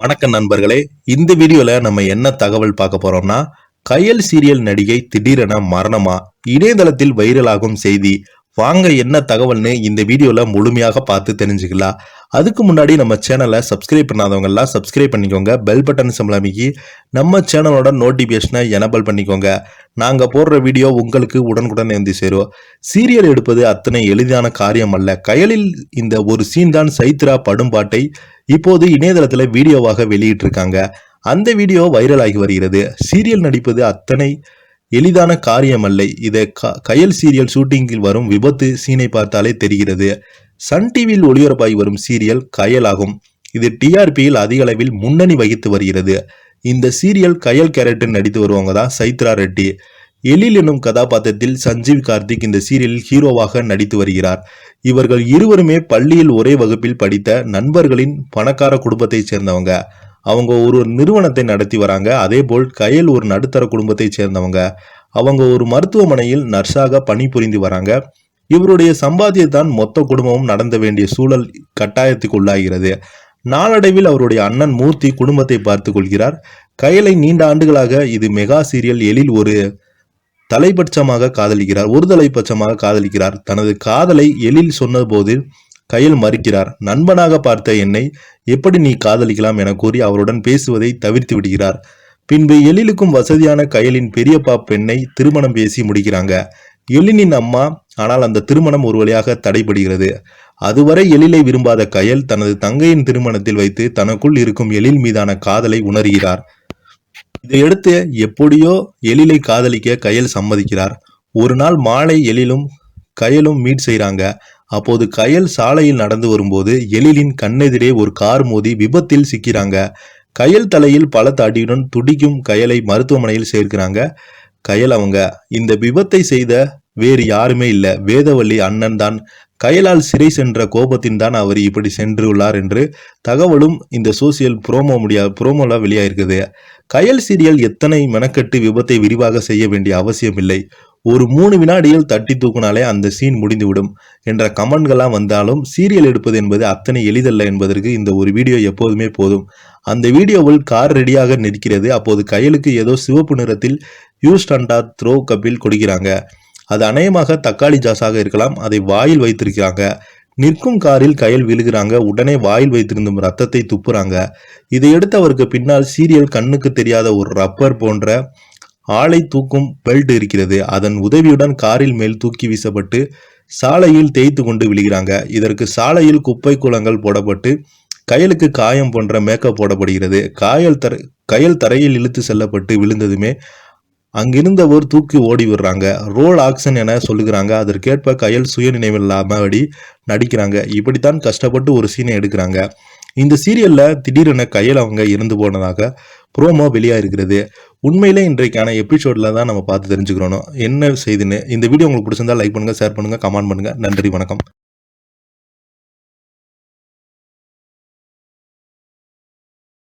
வணக்கம் நண்பர்களே இந்த வீடியோல நம்ம என்ன தகவல் பார்க்க போறோம்னா கயல் சீரியல் நடிகை திடீரென மரணமா? இணையதளத்தில் வைரலாகும் செய்தி. வாங்க என்ன தகவல்னு இந்த வீடியோல முழுமையாக பார்த்து தெரிஞ்சுக்கலாம். அதுக்கு முன்னாடி நம்ம சேனலை சப்ஸ்கிரைப் பண்ணாதவங்கெல்லாம் சப்ஸ்கிரைப் பண்ணிக்கோங்க. பெல் பட்டன் சம்பளமிக்கி நம்ம சேனலோட நோட்டிஃபிகேஷனை எனபிள் பண்ணிக்கோங்க. நாங்கள் போடுற வீடியோ உங்களுக்கு உடனுக்குடன் வந்து சேரும். சீரியல் எடுப்பது அத்தனை எளிதான காரியம் அல்ல. கயலில் இந்த ஒரு சீன் தான் சைத்ரா படும்பாட்டை இப்போது இணையதளத்தில் வீடியோவாக வெளியிட்டிருக்காங்க. அந்த வீடியோ வைரலாகி வருகிறது. சீரியல் நடிப்பது அத்தனை எளிதான காரியம் அல்ல. இதை க- கயல் சீரியல் ஷூட்டிங்கில் வரும் விபத்து சீனை பார்த்தாலே தெரிகிறது. சன் டிவியில் ஒளிபரப்பாகி வரும் சீரியல் கயல் ஆகும் இது டிஆர்பியில் அதிக அளவில் முன்னணி வகித்து வருகிறது. இந்த சீரியல் கயல் கேரக்டர் நடித்து வருவாங்க தான் சைத்ரா ரெட்டி. எழில் என்னும் கதாபாத்திரத்தில் சஞ்சீவ் கார்த்திக் இந்த சீரியலில் ஹீரோவாக நடித்து வருகிறார். இவர்கள் இருவருமே பள்ளியில் ஒரே வகுப்பில் படித்த நண்பர்களின் பணக்கார குடும்பத்தைச் சேர்ந்தவங்க. அவங்க ஒரு நிறுவனத்தை நடத்தி வராங்க. அதேபோல் கயல் ஒரு நடுத்தர குடும்பத்தைச் சேர்ந்தவங்க. அவங்க ஒரு மருத்துவமனையில் நர்ஸாக பணிபுரிந்து வராங்க. இவருடைய சம்பாத்தியத்தான் மொத்த குடும்பமும் நடந்த வேண்டிய சூழல் கட்டாயத்துக்கு உள்ளாகிறது நாளடைவில் அவருடைய அண்ணன் மூர்த்தி குடும்பத்தை பார்த்து கொள்கிறார். கயலை நீண்ட ஆண்டுகளாக இது மெகா சீரியல் எழில் ஒரு தலைபட்சமாக காதலிக்கிறார். ஒரு தலைபட்சமாக காதலிக்கிறார். தனது காதலை எழில் சொன்னபோது கையில் மறுக்கிறார். நண்பனாக பார்த்த என்னை எப்படி நீ காதலிக்கலாம் என கூறி அவருடன் பேசுவதை தவிர்த்து விடுகிறார். பின்பு எழிலுக்கும் வசதியான கையலின் பெரியப்பா பெண்ணை திருமணம் பேசி முடிக்கிறாங்க. எழிலின் அம்மா ஆனால் அந்த திருமணம் ஒரு வழியாக தடைபடுகிறது. அதுவரை எழிலை விரும்பாத கயல் தனது தங்கையின் திருமணத்தில் வைத்து தனக்குள் இருக்கும் எழில் மீதான காதலை உணர்கிறார். இதையடுத்து எப்படியோ எழிலை காதலிக்க கயல் சம்மதிக்கிறார். ஒரு நாள் மாலை எழிலும் கயலும் மீட் செய்கிறாங்க அப்போது கயல் சாலையில் நடந்து வரும்போது எழிலின் கண்ணெதிரே ஒரு கார் மோதி விபத்தில் சிக்கிறாங்க. கயல் தலையில் பல தாடியுடன் துடிக்கும் கயலை மருத்துவமனையில் சேர்க்கிறாங்க. கயல் அவங்க இந்த விபத்தை செய்த வேறு யாருமே இல்லை. வேதவள்ளி அண்ணன் தான். கையலால் சிறை சென்ற கோபத்தின் தான் அவர் இப்படி சென்றுள்ளார் என்று தகவலும் இந்த சோசியல் ப்ரோமோ முடியா ப்ரோமோல வெளியாயிருக்குது. கயல் சீரியல் எத்தனை மெனக்கட்டு விபத்தை விரிவாக செய்ய வேண்டிய அவசியம் இல்லை. ஒரு மூணு வினாடியில் தட்டி தூக்குனாலே அந்த சீன் முடிந்துவிடும் என்ற கமெண்ட்கள்லாம் வந்தாலும் சீரியல் எடுப்பது என்பது அத்தனை எளிதல்ல என்பதற்கு இந்த ஒரு வீடியோ எப்போதுமே போதும். அந்த வீடியோவில் கார் ரெடியாக நிற்கிறது. அப்போது கையலுக்கு ஏதோ சிவப்பு நிறத்தில் யூ ஸ்டண்டா த்ரோ கப்பில் கொடுக்கிறாங்க. அது அநேகமாக தக்காளி ஜாஸாக இருக்கலாம். அதை வாயில் வைத்திருக்கிறாங்க. நிற்கும் காரில் கயல் விழுகிறாங்க. உடனே வாயில் வைத்திருந்தும் ரத்தத்தை துப்புறாங்க. இதையடுத்து அவருக்கு பின்னால் சீரியல் கண்ணுக்கு தெரியாத ஒரு ரப்பர் போன்ற ஆளை தூக்கும் பெல்ட் இருக்கிறது. அதன் உதவியுடன் காரில் மேல் தூக்கி வீசப்பட்டு சாலையில் தேய்த்து கொண்டு விழுகிறாங்க. இதற்கு சாலையில் குப்பை குளங்கள் போடப்பட்டு கயலுக்கு காயம் போன்ற மேக்கப் போடப்படுகிறது. காயல் தர கயல் தரையில் இழுத்து செல்லப்பட்டு விழுந்ததுமே அங்கிருந்தவர் தூக்கி ஓடி விடுறாங்க. ரோல் ஆக்ஷன் என சொல்லுகிறாங்க. அதற்கேற்ப கையல் சுய நினைவில்லாமபடி நடிக்கிறாங்க. இப்படித்தான் கஷ்டப்பட்டு ஒரு சீனை எடுக்கிறாங்க. இந்த சீரியல்ல திடீரென கையில் அவங்க இறந்து போனதாக ப்ரோமோ வெளியா இருக்கிறது உண்மையிலே இன்றைக்கான எபிசோட்ல தான் நம்ம பார்த்து தெரிஞ்சுக்கிறோம் என்ன செய்துன்னு இந்த வீடியோ உங்களுக்கு பிடிச்சிருந்தா லைக் பண்ணுங்க ஷேர் பண்ணுங்க கமெண்ட் பண்ணுங்க. நன்றி வணக்கம்.